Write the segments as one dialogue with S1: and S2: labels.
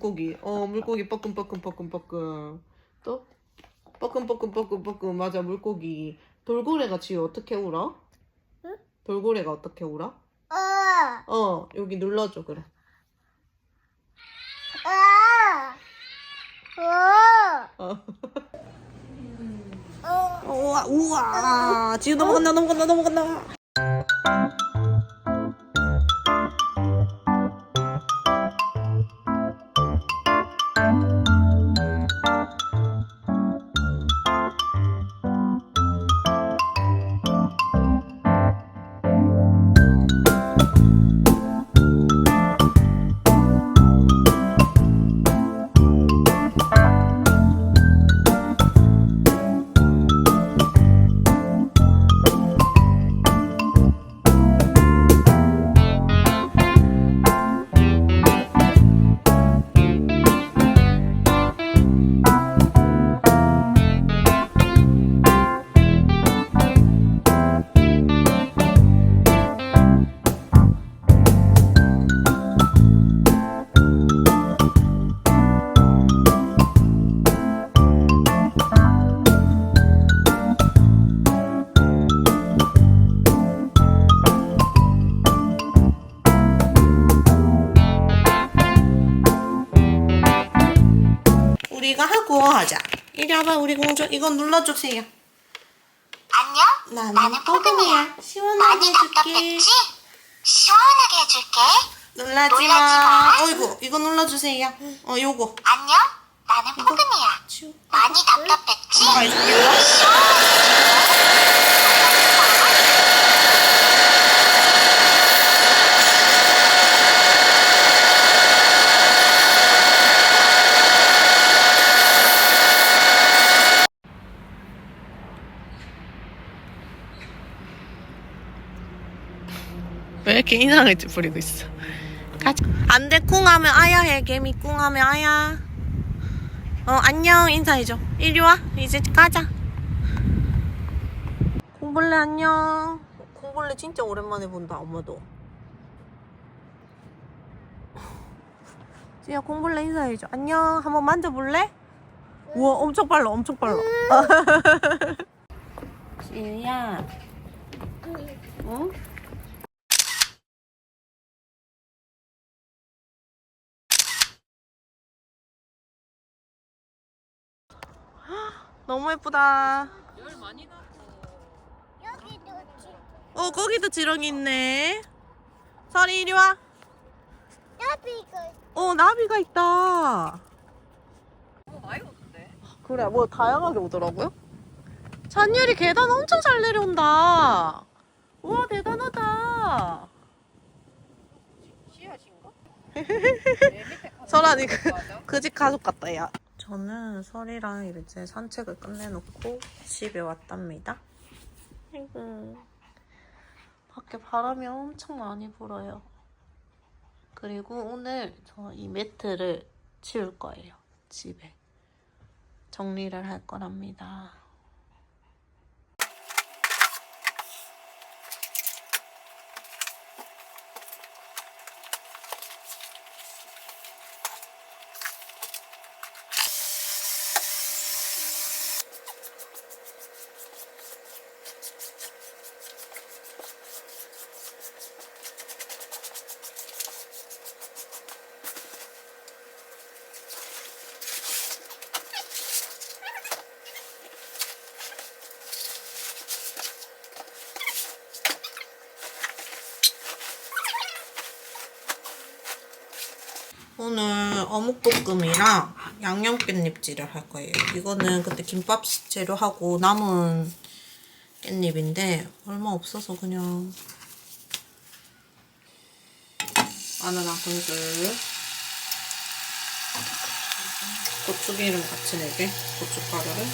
S1: 물고기. 어, 물고기 뻐끔뻐끔뻐끔뻐끔. 또? 뻐끔뻐끔뻐끔뻐끔. 맞아, 물고기. 돌고래가 지금 어떻게 울어?
S2: 응?
S1: 돌고래가 어떻게 울어?
S2: 어.
S1: 어, 여기 눌러줘, 그래.
S2: 아. 어.
S1: 어.
S2: 어.
S1: 우와, 우와. 지금 넘어간다, 넘어간다, 넘어간다. 와봐, 우리 공주. 이거 눌러주세요.
S2: 안녕.
S1: 나는
S2: 나는
S1: 뽀금이야. 시원하게
S2: 많이
S1: 해줄게.
S2: 답답했지? 시원하게 해줄게.
S1: 놀라지
S2: 놀라지
S1: 마.
S2: 마.
S1: 어이구, 이거 눌러주세요. 어, 요거.
S2: 안녕. 나는.
S1: 치우.
S2: 많이 답답했지?
S1: 엄마가 해줄게. 왜 이렇게 이상하게 부리고 있어? 가자. 안 돼, 쿵 하면 아야 해. 개미 쿵 하면 아야. 어, 안녕. 인사해줘. 이리 와. 이제 가자. 공벌레 안녕. 공벌레 진짜 오랜만에 본다, 엄마도. 지야, 공벌레 인사해줘. 안녕. 한번 만져볼래? 우와, 엄청 빨라, 엄청 빨라. 지우야. 응? 너무 예쁘다.
S2: 여기도
S1: 어, 거기도 지렁이 있네. 설이 이리 와.
S2: 여기가
S1: 어, 나비가 있다. 그래, 뭐 다양하게 오더라고요. 잔율이 계단 엄청 잘 내려온다. 우와, 대단하다.
S3: 씨앗인가?
S1: 설아니 그, 그집 가족 같다, 야. 저는 설이랑 이제 산책을 끝내놓고 집에 왔답니다. 아이고. 밖에 바람이 엄청 많이 불어요. 그리고 오늘 저 이 매트를 치울 거예요. 집에. 정리를 할 거랍니다. 오늘 어묵볶음이랑 양념 깻잎질을 할 거예요. 이거는 그때 김밥 재료하고 남은 깻잎인데 얼마 없어서 그냥 마늘 한 큰술 고추기름 같이 내게 고춧가루를.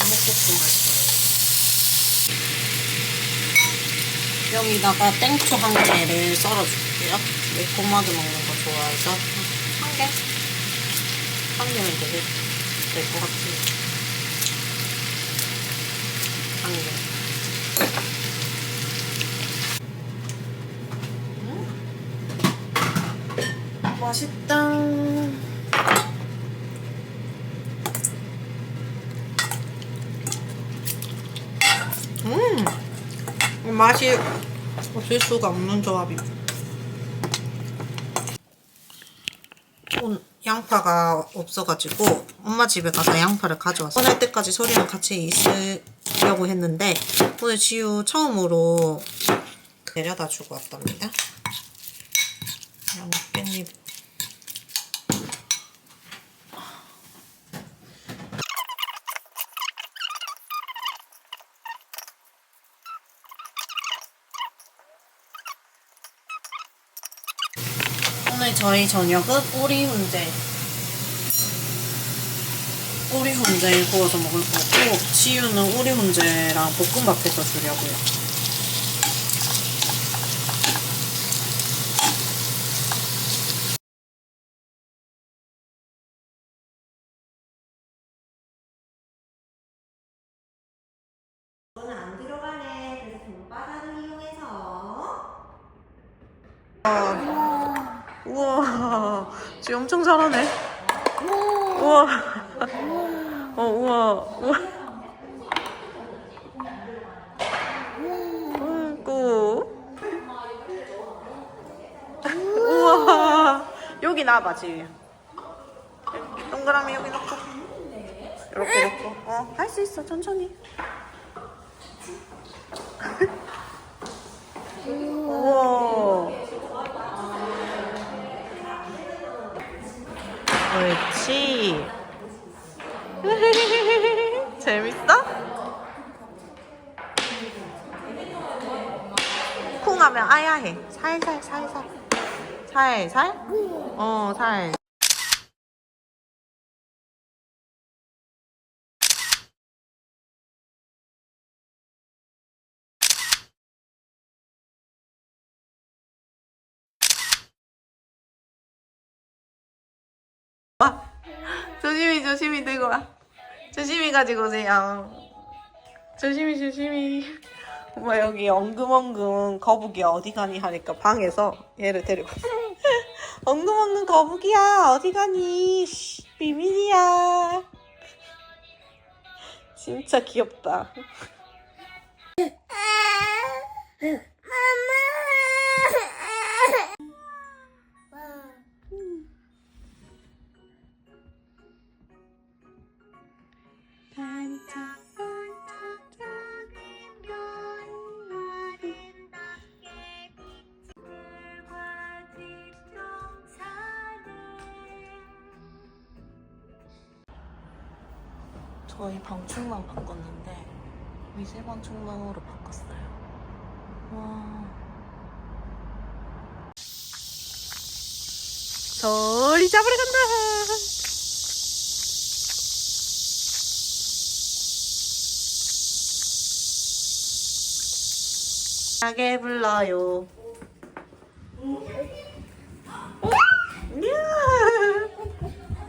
S1: 어묵볶음 할 거예요. 여기다가 땡초 한 개를 썰어줄게요. 매콤하게 먹는 거 좋아해서 한 개? 한 개면 되게 될것 같아요. 한 개. 맛있다. 음, 맛이 없을 수가 없는 조합이야. 오늘 양파가 없어가지고 엄마 집에 가서 양파를 가져왔어. 떠날 때까지 소리랑 같이 있으려고 했는데 오늘 지우 처음으로 데려다 주고 왔답니다. 양 깻잎. 저희 저녁은 오리 훈제. 오리 훈제 구워서 먹을 거고, 지유는 오리 훈제랑 볶음밥 해서 주려고요.
S3: 안 들어가네. 그래서 돈바닥을 이용해서
S1: 우와, 지유 엄청 잘하네. 우와. 어, 우와. 우와. 꿀꿀. 우와. 여기 놔봐, 지유야. 동그라미 여기 놓고. 이렇게 놓고. 어, 할 수 있어, 천천히. 우와. 옳지. 재밌어? 쿵 하면 아야 해. 살살, 살살. 살살? 어, 살. 조심히 조심히 들고 와. 조심히 가지고 오세요. 조심히 조심히. 엄마 여기 엉금엉금 거북이 어디 가니 하니까 방에서 얘를 데리고. 엉금엉금 거북이야 어디 가니? 쉿, 비밀이야. 진짜 귀엽다. 저희 방충망 바꿨는데 미세 방충망으로 바꿨어요. 와. 저리 잡으러 간다. 하게 불러요.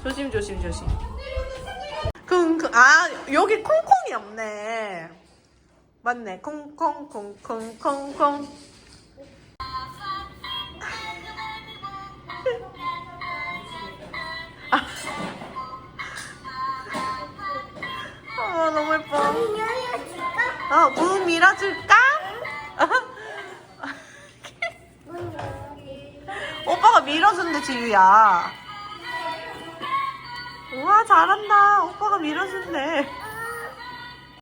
S1: 조심 조심 조심. 아 여기 콩콩이 없네. 맞네 콩콩 콩콩 콩콩. 아 너무 예뻐. 어, 문 밀어줄까? 오빠가 밀어준대, 지유야. 우와, 잘한다. 오빠가 밀어준대.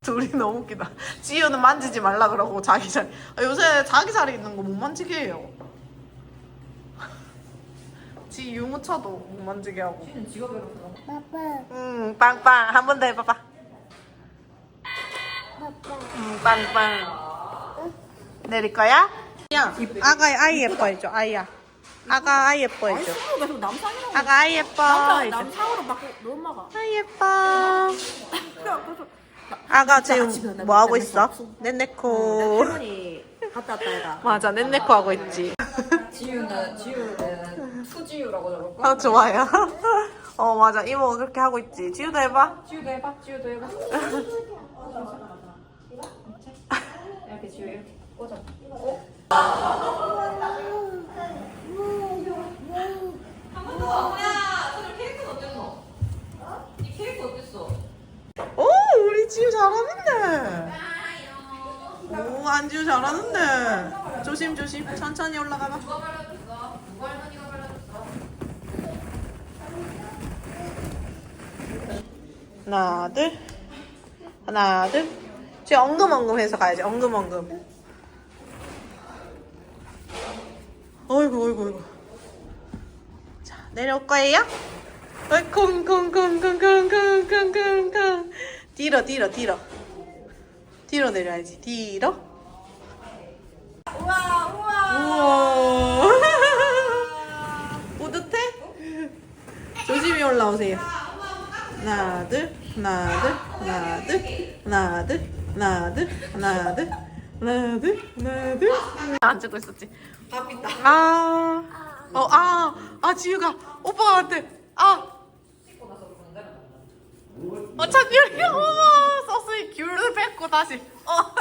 S1: 둘이 너무 웃기다. 지유는 만지지 말라 그러고 자기 자리. 아, 요새 자기 자리 있는 거 못 만지게 해요. 지 유모차도 못 만지게 하고. 응, 빵빵. 한 번 더 해봐봐. 응, 빵빵. 내릴 거야? 야, 아가 아이 예뻐해줘, 아이야. 아가 아이 예뻐해줘.
S3: 계속 남상이라고
S1: 아가 아이 예뻐. 해줘.
S3: 남상으로 너 엄마가
S1: 아이 예뻐. 아가 지금 뭐 하고 있어? 넷네코.
S3: 할머니 갔다 왔다 해가
S1: 맞아, 넷네코 하고 있지.
S4: 지유는 지유는 투지유라고 적을까?
S1: 아, 좋아요. 어, 맞아. 이모가 그렇게 하고 있지. 지우도 해봐.
S4: 지유도 해봐, 지유도 해봐. 이렇게 지유 이렇게 꽂아.
S1: 잘하는데. 오, 안지우 잘하는데. 조심, 조심. 천천히 올라가봐. 하나, 둘. 하나, 둘. 지금 엉금엉금 해서 가야지. 엉금엉금. 어이구, 어이구, 어이구. 자, 내려올 거예요? 콩콩콩콩콩콩콩콩콩. 뒤로, 뒤로, 뒤로. 뒤로 내려야지. 뒤로.
S3: 우와 우와.
S1: 우와. 뿌듯해? 올라오세요. 하나, 둘, 하나, 둘, 하나, 둘, 하나, 둘, 하나, 둘, 하나, 둘, 하나, 둘, 하나, 둘. 앉고 있었지.
S3: 밥 있다.
S1: 아, 어, 아, 아, 지유가 오빠한테, 아. 어, 찬율이, 어머, 서스에 귤을 뺏고 다시, 어.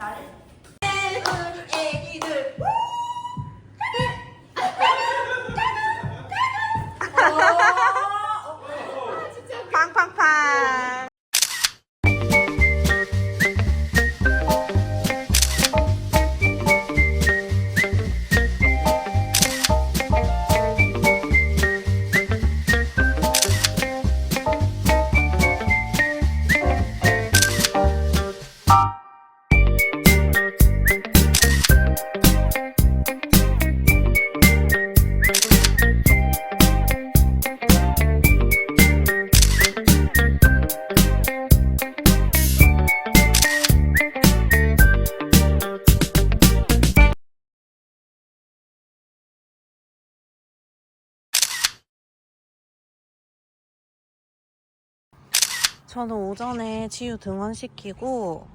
S1: 啊 저는 오전에 지유 등원시키고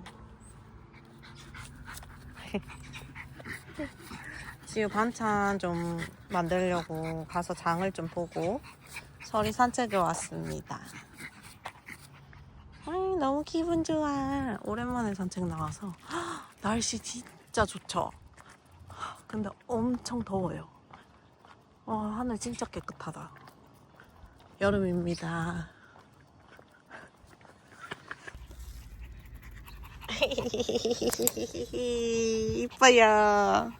S1: 지유 반찬 좀 만들려고 가서 장을 좀 보고 서리 산책을 왔습니다. 아이, 너무 기분 좋아. 오랜만에 산책 나와서 날씨 진짜 좋죠. 근데 엄청 더워요. 와, 하늘 진짜 깨끗하다. 여름입니다. 이뻐요.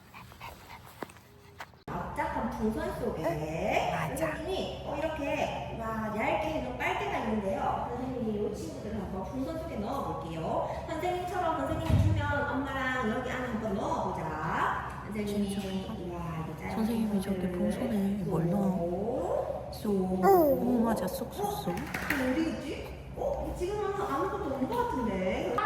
S3: 납작한 풍선 속에 선생님이 어, 이렇게 와 얇게 해서 빨대가 있는데요. 선생님이 이 친구들을 한번 풍선 속에 넣어볼게요. 선생님처럼 선생님이 주면 엄마랑 여기 안에 한번 넣어보자. 선생님이
S1: 선생님이 저기 풍선에 뭘
S3: 넣어? 쏙.
S1: 오, 맞아, 쏙쏙쏙.
S3: 어디 있지? 어? 지금은 아무것도 없는 것 같은데.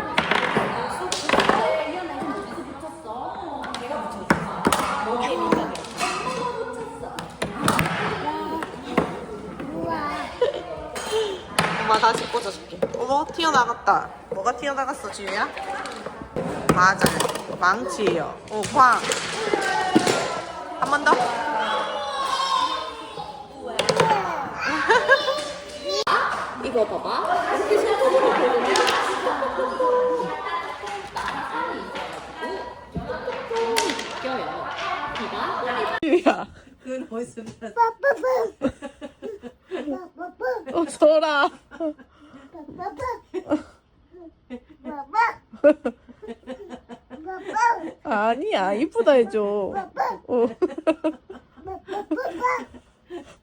S1: 엄마 다시 꽂아줄게. 어머, 튀어나갔다. 뭐가 튀어나갔어, 지우야? 맞아. 망치예요. 오, 광. 한 번 더.
S3: 이거 봐봐. 이렇게 데
S1: 지우야.
S3: 그건 어디서 났어?
S1: 어, 소라. 아니야, 이쁘다 해줘. 어.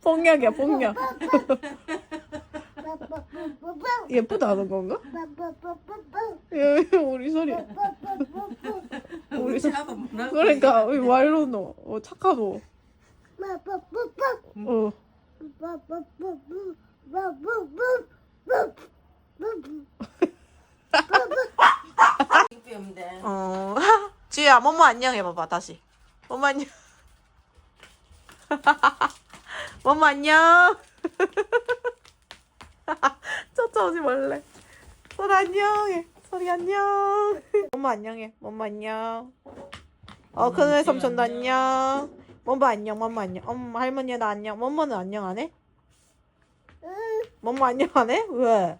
S1: 폭력이야, 폭력. 예쁘다 하는 건가? 예, 우리 소리. 우리 소리. 그러니까, 왜 말로 넣어. 어, 착하노. 어.
S3: 이쁘면
S1: 어, 지우야, 뭐뭐 안녕 해봐봐, 다시. 뭐뭐 안녕. 뭐뭐 안녕. 쫓아오지 말래. 소리 안녕해. 소리 안녕. 뭐뭐 안녕해. 뭐뭐 안녕. 어, 큰애 삼촌도 안녕. 뭐뭐 안녕, 뭐뭐 안녕. 엄마, 할머니도 안녕. 뭐뭐는 안녕 안 해? 뭐뭐 안녕 안 해? 왜?